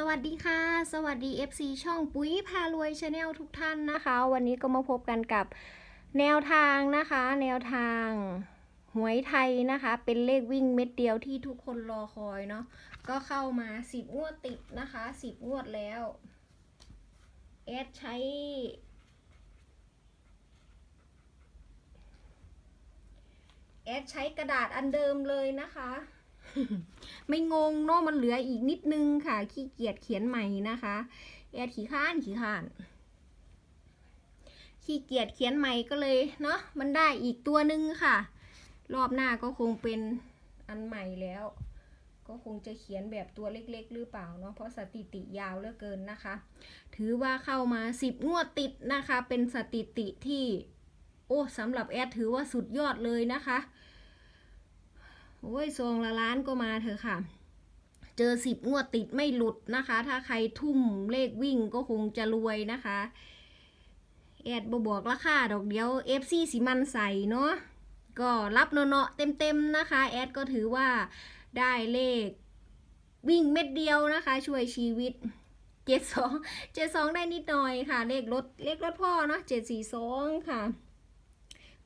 สวัสดีค่ะ สวัสดี FC ช่องปุ๋ยพารวยชาแนลทุกท่านนะคะ วันนี้ก็มาพบกันกับแนวทางนะคะ แนวทางหวยไทยนะคะ เป็นเลขวิ่งเม็ดเดียวที่ทุกคนรอคอยเนาะก็เข้ามา10งวดติดนะคะ10งวดแล้วแอดใช้ แอดใช้กระดาษอันเดิมเลยนะคะ ไม่งงเนาะมันเหลืออีกนิดนึงค่ะ ขี้เกียจเขียนใหม่นะคะแอดขี้ข้านขี้ข้านขี้เกียจเขียนใหม่ก็เลยเนาะมันได้อีกตัวหนึ่งค่ะ รอบหน้าก็คงเป็นอันใหม่แล้ว ก็คงจะเขียนแบบตัวเล็ก ๆ หรือเปล่าเนาะเพราะสถิติยาวเหลือเกินนะคะ ถือว่าเข้ามาสิบงวดติดนะคะ เป็นสถิติที่ โอ้สำหรับแอดถือว่าสุดยอดเลยนะคะ โอ้ยซองละล้านก็มาเถอะค่ะ เจอสิบงวดติดไม่หลุดนะคะ ถ้าใครทุ่มเลขวิ่งก็คงจะรวยนะคะแอดบบอกราคาดอกเดียว FC สิมันใส่เนาะก็รับเนาะเต็มๆนะคะ แอดก็ถือว่าได้เลขวิ่งเม็ดเดียวนะคะ ช่วยชีวิตเจ็ดสองเจ็ดสองได้นิดหน่อยค่ะ เลขรถเลขรถพ่อเนาะเจ็ดสี่สองค่ะ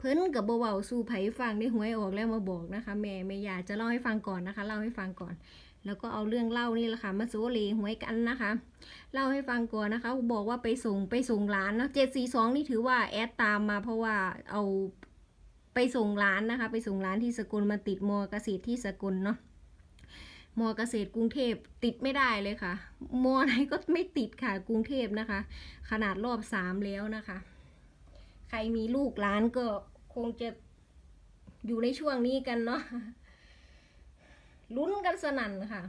เพิ่นกับเบาๆสู่ไผฟังได้หวยออกแล้วมาบอกนะคะ แม่แม่อยากจะเล่าให้ฟังก่อนนะคะ เล่าให้ฟังก่อน แล้วก็เอาเรื่องเล่านี่แหละค่ะมาโซเลหวยกันนะคะ เล่าให้ฟังก่อนนะคะ บอกว่าไปส่งไปส่งร้านเนาะเจ็ดสี่สองนี่ถือว่าแอดตามมาเพราะว่าเอาไปส่งร้านนะคะ ไปส่งร้านที่สกลมาติดมอเกษตรที่สกลเนาะมอเกษตรกรุงเทพติดไม่ได้เลยค่ะ มอไหนก็ไม่ติดค่ะกรุงเทพนะคะ ขนาดรอบสามแล้วนะคะ ใครมีลูกร้านก็ คงจะอยู่ในช่วงนี้กันเนาะลุ้นกันสนั่นค่ะ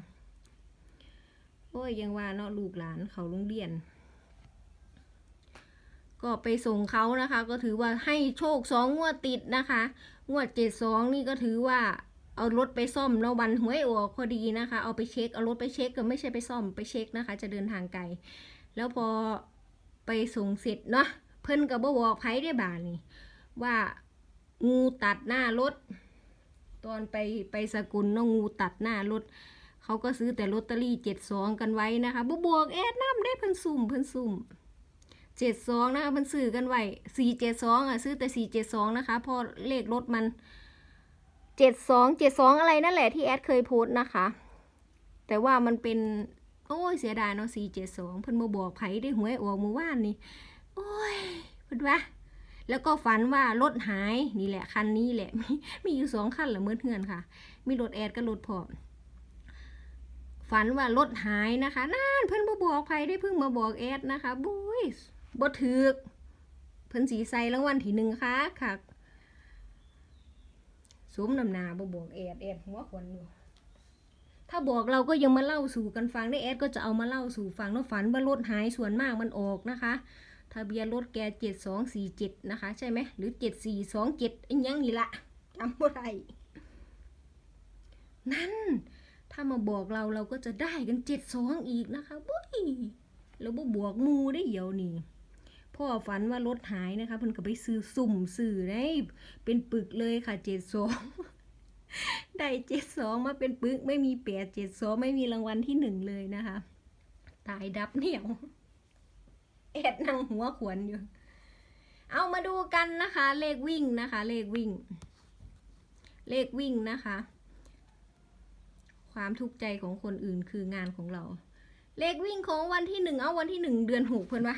โอ้ยยังว่าเนาะลูกหลานเขาโรงเรียน ก็ไปส่งเขานะคะ ก็ถือว่าให้โชคสองงวดติดนะคะ งวดเจ็ดสองนี่ก็ถือว่าเอารถไปซ่อมเนาะวันหวยออกพอดีนะคะ เอาไปเช็ค เอารถไปเช็คก็ไม่ใช่ไปซ่อมไปเช็คนะคะ จะเดินทางไกล แล้วพอไปส่งเสร็จเนาะเพิ่นก็บบอกไผได้บาทนี่ว่า งูตัดหน้ารถ ตอนไปไปสกุลเนาะงูตัดหน้ารถ เขาก็ซื้อแต่ลอตเตอรี่เจ็ดสองกันไว้นะคะบบวกแอดน้ำได้เพิ่นซุ่มเพิ่นซุ่มเจ็ดสองนะคะเพิ่นซื้อกันไว้สี่เจ็ดสองอะซื้อแต่สี่เจ็ดสองนะคะพอเลขรถมันเจ็ดสองเจ็ดสองอะไรนั่นแหละที่แอดเคยโพสต์นะคะ แต่ว่ามันเป็น โอ้ยเสียดายเนาะสี่เจ็ดสองเพิ่นมาบอกไผได้หวยออกเมื่อวานนี่โอ้ยเพิ่นว่า แล้วก็ฝันว่ารถหายนี่แหละคันนี้แหละ มีมีอยู่สองคันละเมื่อเทือนค่ะ มีรถแอดกับรถพอฝันว่ารถหายนะคะนั่นเพิ่อนมาบอกใครได้เพิ่งมาบอกแอดนะคะบุ้ยบ่ถึกเพิ่นสีใสรางวัลที่หนึ่งค่ะค่ะสมนำนาบ่บอกแอดแอดหัวขวัญอยู่ถ้าบอกเราก็ยังมาเล่าสู่กันฟังได้แอดก็จะเอามาเล่าสู่ฟังเนาะฝันว่ารถหายส่วนมากมันออกนะคะ ทะเบียนรถแกเจ็ดสองสี่เจ็ดนะคะ ใช่ไหมหรือเจ็ดสี่สองเจ็ดอันยังนี่ละจำบ่ได้นั่น ถ้ามาบอกเราเราก็จะได้กันเจ็ดสองอีกนะคะบุ้ยแล้วบ่บวกมูได้เดี๋ยวนี่พ่อฝันว่ารถหายนะคะเพิ่นก็ไปซื้อสุ่มซื้อได้เป็นปึกเลยค่ะเจ็ดสองได้เจ็ดสองมาเป็นปึกไม่มีแปดเจ็ดสองไม่มีรางวัลที่หนึ่งเลยนะคะ ตายดับเหนียว แอดนั่งหัวขวนอยู่ เอามาดูกันนะคะ เลขวิ่งนะคะ เลขวิ่ง เลขวิ่งนะคะ ความทุกข์ใจของคนอื่นคืองานของเรา เลขวิ่งของวันที่หนึ่งเอาวันที่หนึ่งเดือนหกเพื่อนวะ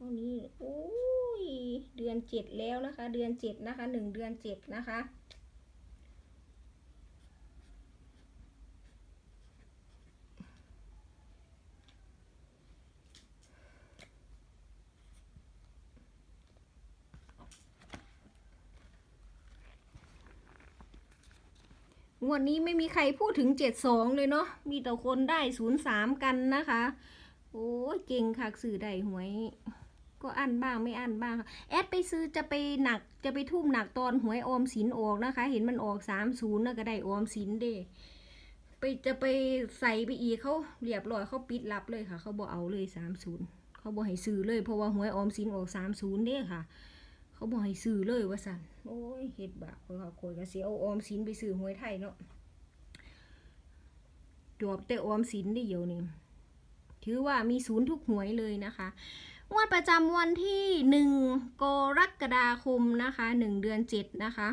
วันนี้โอ้ยเดือนเจ็ดแล้วนะคะ เดือนเจ็ดนะคะหนึ่งเดือนเจ็ดนะคะ งวดนี้ไม่มีใครพูดถึงเจ็ดสองเลยเนาะ มีแต่คนได้ศูนย์สามกันนะคะ โอ้ยเก่งคักสื่อได้หวย ก็อันบ้างไม่อันบ้างค่ะแอดไปซื้อจะไปหนักจะไปทุ่มหนักตอนหวยออมสินออกนะคะ เห็นมันออกสามศูนย์นะก็ได้ออมสินเด้ไปจะไปใส่ไปอีเขาเรียบร้อยเขาปิดลับเลยค่ะ เขาบอกเอาเลยสามศูนย์เขาบอกให้ซื้อเลยเพราะว่าหวยออมสินออกสามศูนย์เด้ค่ะ เขาบอกให้ซื้อเลยว่าสันโอ้ยเฮ็ดบาปเขาค่ะโคยก็เสียเอาออมสินไปซื้อหวยไทยเนาะจวบแต่ออมสินได้เดียวนี้ถือว่ามีศูนย์ทุกหวยเลยนะคะงวดประจำวันที่หนึ่งกรกฎาคมนะคะหนึ่งเดือนเจ็ดนะคะ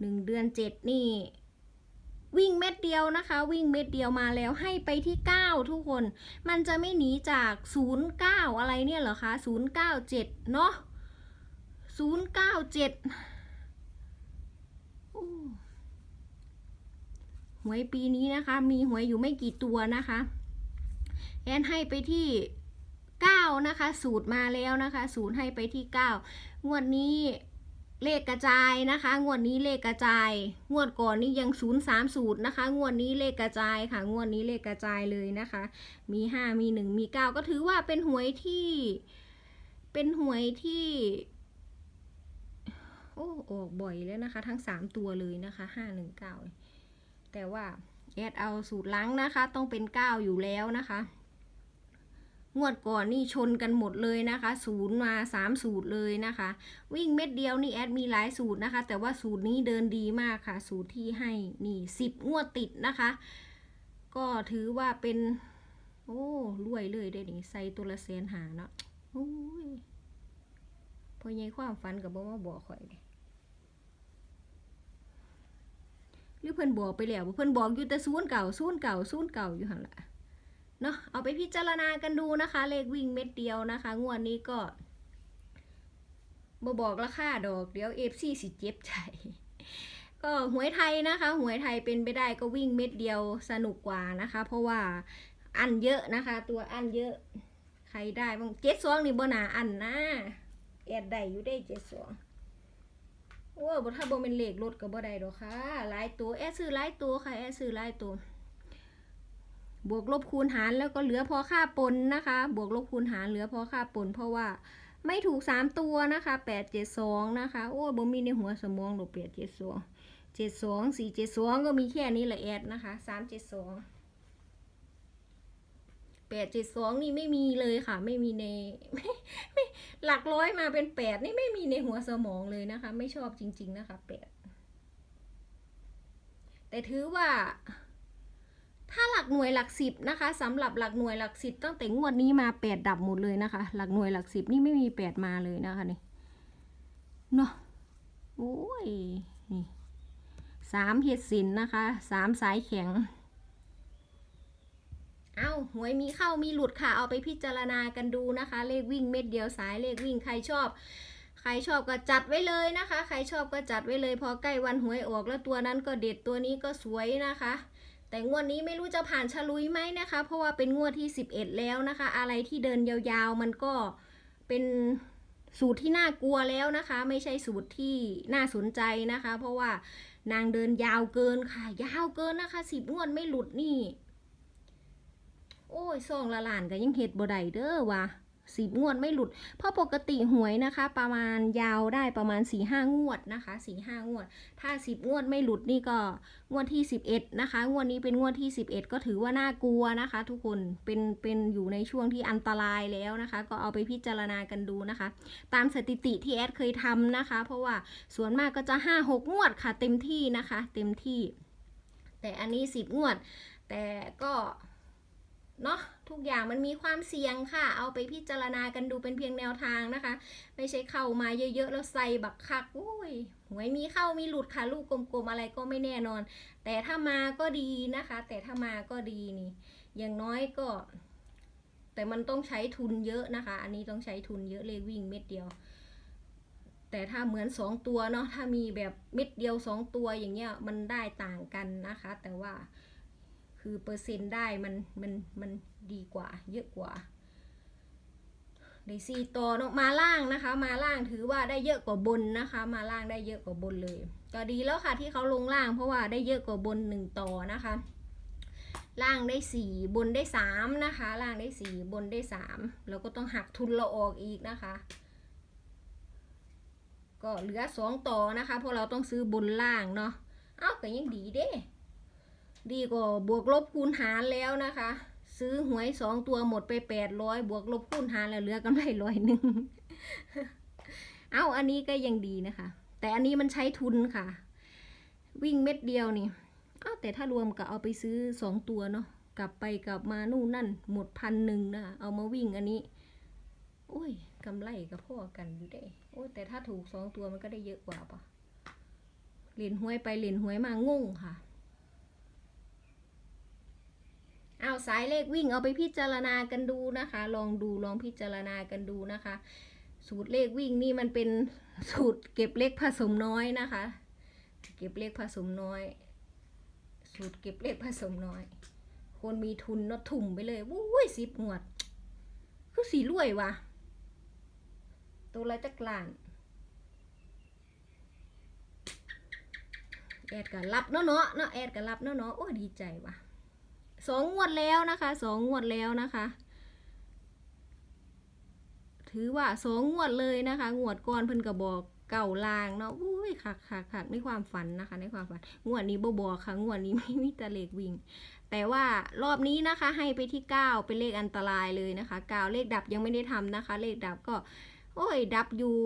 หนึ่งเดือนเจ็ดนี่วิ่งเม็ดเดียวนะคะ วิ่งเม็ดเดียวมาแล้วให้ไปที่เก้าทุกคน มันจะไม่หนีจากศูนย์เก้าอะไรเนี่ยเหรอคะศูนย์เก้าเจ็ดเนาะ ศูนย์เก้าเจ็ดหวยปีนี้นะคะ มีหวยอยู่ไม่กี่ตัวนะคะ แอนให้ไปที่9นะคะ สูตรมาแล้วนะคะสูตรให้ไปที่9งวดนี้เลขกระจายนะคะ งวดนี้เลขกระจาย งวดก่อนนี้ยัง0 3สูตรนะคะ งวดนี้เลขกระจายค่ะ งวดนี้เลขกระจายเลยนะคะ มี5มี1มี9ก็ถือว่าเป็นหวยที่ เป็นหวยที่ โอ้ออกบ่อยแล้วนะคะ ทั้ง 3 ตัวเลยนะคะ 5 1 9 แต่ว่าแอดเอาสูตรล้างนะคะ ต้องเป็น 9 อยู่แล้วนะคะ งวดก่อนนี่ชนกันหมดเลยนะคะศูนย์มาสามสูตรเลยนะคะ วิ่งเม็ดเดียวนี่แอดมีหลายสูตรนะคะ แต่ว่าสูตรนี้เดินดีมากค่ะ สูตรที่ให้นี่สิบงวดติดนะคะ ก็ถือว่าเป็น โอ้รวยเลยได้นี่ใส่ตัวละแสนหาเนาะโอ้ยพอใหญ่ความฝันกับบ่มาบอกข่อยเด้ห รือเพิ่นบอกไปแล้วเพิ่นบอกอยู่แต่ศูนย์เก่าศูนย์เก่าศูนย์เก่าอยู่หั่นละเนาะเอาไปพิจารณากันดูนะคะ เลขวิ่งเม็ดเดียวนะคะ งวดนี้ก็มาบอกราคาดอกเดี๋ยวเอฟซีสิเจ็บใจก็หวยไทยนะคะหวยไทยเป็นไปได้ก็วิ่งเม็ดเดียวสนุกกว่านะคะ เพราะว่าอันเยอะนะคะ ตัวอันเยอะ ใครได้บ้างเจ็ดสองนี่บ่หนาอันนะแอดได้อยู่ได้เจ็ดสอง โอ้บ่ถ้าบ่เป็นเลขรถก็บ่ได้ดอกค่ะหลายตัวแอดซื้อหลายตัวค่ะแอดซื้อหลายตัว บวกลบคูณหารแล้วก็เหลือพอค่าปนนะคะ บวกลบคูณหารเหลือพอค่าปน เพราะว่าไม่ถูกสามตัวนะคะแปดเจ็ดสองนะคะโอ้ยบ่มีในหัวสมองหรอกแปดเจ็ดสองเจ็ดสองสี่เจ็ดสองก็มีแค่นี้แหละแอดนะคะสามเจ็ดสอง แปดเจ็ดสองนี่ไม่มีเลยค่ะ ไม่มีในไม่ไม่หลักร้อยมาเป็นแปดนี่ไม่มีในหัวสมองเลยนะคะ ไม่ชอบจริง ๆ นะคะแปดแต่ถือว่า ถ้าหลักหน่วยหลักสิบนะคะสำหรับหลักหน่วยหลักสิบตั้งแต่งวดนี้มาแปดดับหมดเลยนะคะ หลักหน่วยหลักสิบนี่ไม่มีแปดมาเลยนะคะนี่เนาะโอ้ยนี่สามเฮ็ดสินนะคะสามสายแข็ง เอาหวยมีเข้ามีหลุดค่ะ เอาไปพิจารณากันดูนะคะ เลขวิ่งเม็ดเดียวสายเลขวิ่งใครชอบ ใครชอบก็จัดไว้เลยนะคะ ใครชอบก็จัดไว้เลย พอใกล้วันหวยออกแล้วตัวนั้นก็เด็ดตัวนี้ก็สวยนะคะ แต่งวดนี้ไม่รู้จะผ่านฉลุยไหมนะคะ เพราะว่าเป็นงวดที่ 11 แล้วนะคะ อะไรที่เดินยาวๆมันก็เป็นสูตรที่น่ากลัวแล้วนะคะ ไม่ใช่สูตรที่น่าสนใจนะคะ เพราะว่านางเดินยาวเกินค่ะ ยาวเกินนะคะสิบงวดไม่หลุดนี่ อ้ยซองละลานก็ยังเห็ดบ่ได้เด้อว่ะสิบงวดไม่หลุด เพราะปกติหวยนะคะ ประมาณยาวได้ประมาณสี่ห้างวดนะคะสี่ห้างวด ถ้าสิบงวดไม่หลุดนี่ก็งวดที่สิบเอ็ดนะคะ งวดนี้เป็นงวดที่สิบเอ็ดก็ถือว่าน่ากลัวนะคะ ทุกคนเป็นเป็นอยู่ในช่วงที่อันตรายแล้วนะคะ ก็เอาไปพิจารณากันดูนะคะ ตามสถิติที่แอดเคยทำนะคะ เพราะว่าส่วนมากก็จะห้าหกงวดค่ะ เต็มที่นะคะ เต็มที่ แต่อันนี้สิบงวด แต่ก็ เนาะทุกอย่างมันมีความเสี่ยงค่ะ เอาไปพิจารณากันดูเป็นเพียงแนวทางนะคะ ไม่ใช่เข้ามาเยอะๆแล้วใส่บักคักอุ้ยหวยมีเข้ามีหลุดค่ะ ลูกกลมๆอะไรก็ไม่แน่นอน แต่ถ้ามาก็ดีนะคะ แต่ถ้ามาก็ดีนี่ อย่างน้อยก็ แต่มันต้องใช้ทุนเยอะนะคะ อันนี้ต้องใช้ทุนเยอะเลยวิ่งเม็ดเดียว แต่ถ้าเหมือนสองตัวเนาะถ้ามีแบบเม็ดเดียวสองตัวอย่างเงี้ยมันได้ต่างกันนะคะ แต่ว่า คือเปอร์เซ็นต์ได้มันมันมันดีกว่าเยอะกว่าได้สี่ต่อเนอะมาล่างนะคะ มาล่างถือว่าได้เยอะกว่าบนนะคะ มาล่างได้เยอะกว่าบนเลยก็ดีแล้วค่ะที่เขาลงล่างเพราะว่าได้เยอะกว่าบนหนึ่งต่อนะคะ ล่างได้สี่บนได้สามนะคะ ล่างได้สี่บนได้สามเราก็ต้องหักทุนเราออกอีกนะคะ ก็เหลือสองต่อนะคะเพราะเราต้องซื้อบนล่างเนาะเอ้าก็ยังดีเด้ ดีกว่าบวกลบคูณหารแล้วนะคะ ซื้อหวยสองตัวหมดไปแปดร้อยบวกลบคูณหารแล้วเหลือกำไรร้อยหนึ่งเอาอันนี้ก็ยังดีนะคะ แต่อันนี้มันใช้ทุนค่ะ วิ่งเม็ดเดียวนี่อ้าวแต่ถ้ารวมกับเอาไปซื้อสองตัวเนาะกลับไปกลับมานู่นนั่นหมดพันหนึ่งนะเอามาวิ่งอันนี้โอ้ยกำไรกับพ่อกันอยู่ได้โอ้แต่ถ้าถูกสองตัวมันก็ได้เยอะกว่าปะเหรียญหวยไปเหรียญหวยมางงค่ะ เอาสายเลขวิ่งเอาไปพิจารณากันดูนะคะ ลองดูลองพิจารณากันดูนะคะ สูตรเลขวิ่งนี่มันเป็นสูตรเก็บเลขผสมน้อยนะคะ เก็บเลขผสมน้อย สูตรเก็บเลขผสมน้อย คนมีทุนเนาะทุ่มไปเลยวุ้ยสิบงวด คือสีรวยวะตัวละจักลานแอดกันรับเนาะเนาะเนาะแอดกันรับเนาะเนาะโอ้ดีใจว่ะ สองงวดแล้วนะคะสองงวดแล้วนะคะ ถือว่าสองงวดเลยนะคะงวดก่อนเพิ่นก็บอกเก่าลางเนาะอุ้ยคักคักคักในความฝันนะคะ ในความฝันงวดนี้บ่บอกค่ะงวดนี้ไม่มีต่เลขวิ่ง แต่ว่ารอบนี้นะคะ ให้ไปที่ 9 เป็นเลขอันตรายเลยนะคะ9เลขดับยังไม่ได้ทำนะคะ เลขดับก็ โอ้ย ดับอยู่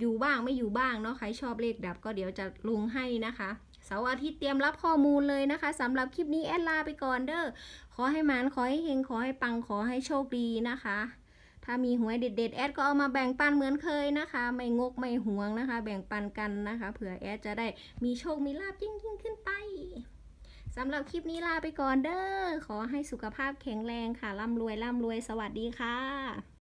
อยู่บ้างไม่อยู่บ้างเนาะใครชอบเลขดับก็เดี๋ยวจะลงให้นะคะ เสาร์อาทิตย์เตรียมรับข้อมูลเลยนะคะสำหรับคลิปนี้แอดลาไปก่อนเด้อขอให้มานขอให้เฮงขอให้ปังขอให้โชคดีนะคะ ถ้ามีหวยเด็ด ๆ แอดก็เอามาแบ่งปันเหมือนเคยนะคะ ไม่งกไม่หวงนะคะ แบ่งปันกันนะคะเผื่อแอดจะได้มีโชคมีลาบยิ่งยิ่งขึ้นไปสำหรับคลิปนี้ลาไปก่อนเด้อขอให้สุขภาพแข็งแรงค่ะร่ำรวยร่ำรวยสวัสดีค่ะ